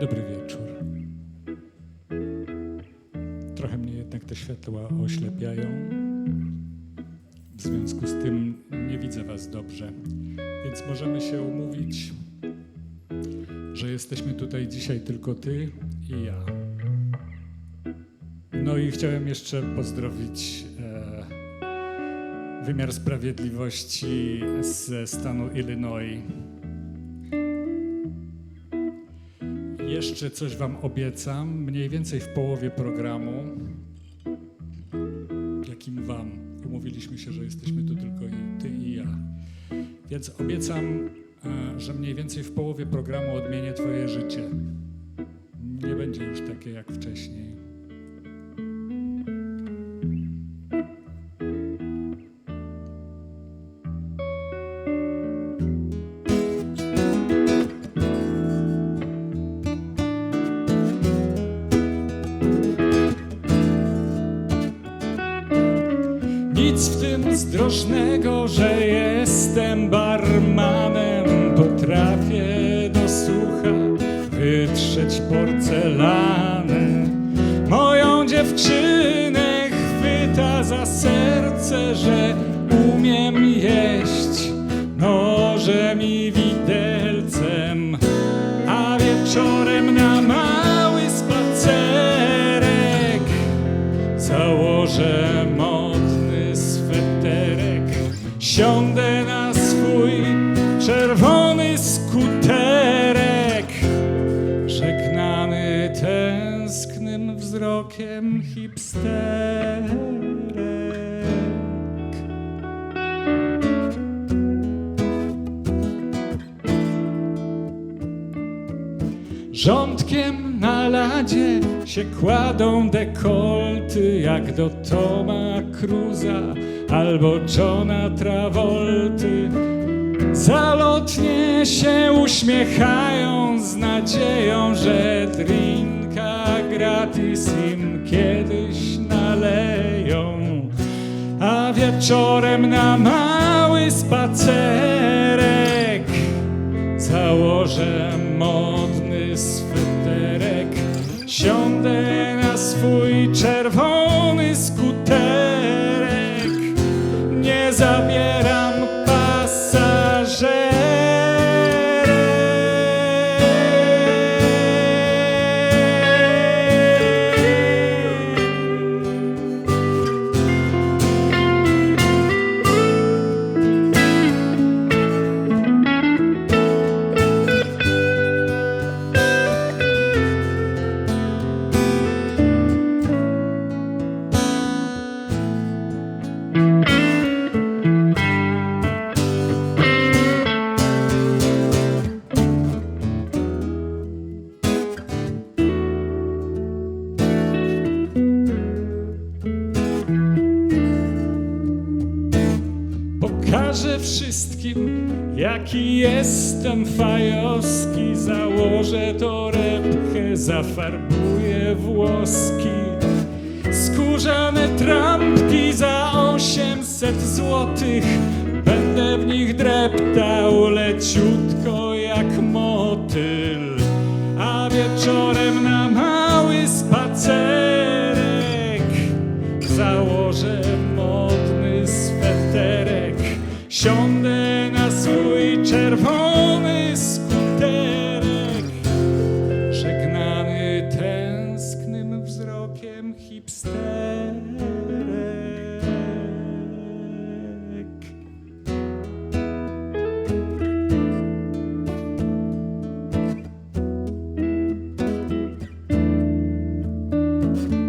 Dobry wieczór. Trochę mnie jednak te światła oślepiają. W związku z tym nie widzę Was dobrze, więc możemy się umówić, że jesteśmy tutaj dzisiaj tylko Ty i ja. No i chciałem jeszcze pozdrowić e, wymiar sprawiedliwości ze stanu Illinois. Jeszcze coś Wam obiecam, mniej więcej w połowie programu, jakim Wam umówiliśmy się, że jesteśmy tu tylko i Ty i ja. Więc obiecam, e, że mniej więcej w połowie programu odmienię Twoje życie. Nie będzie już takie jak wcześniej. Zdrożnego, że jestem barmanem. Potrafię do sucha wytrzeć porcelanę. Moją dziewczynę siądę na swój czerwony skuterek, żegnany tęsknym wzrokiem hipsterek. Rządkiem na ladzie się kładą dekolty jak do Toma Cruza albo Johna Travolty. Zalotnie się uśmiechają z nadzieją, że drinka gratis im kiedyś naleją. A wieczorem na mały spacerek Założę modny sweterek, siądę na swój czerwony skuterek. Wszystkim, jaki jestem fajowski. Założę torebkę, zafarbuję włoski. Skórzane trampki za 800 złotych. Będę w nich dreptał leciutko Siądę na swój czerwony skuterek, żegnany tęsknym wzrokiem hipsterek. thank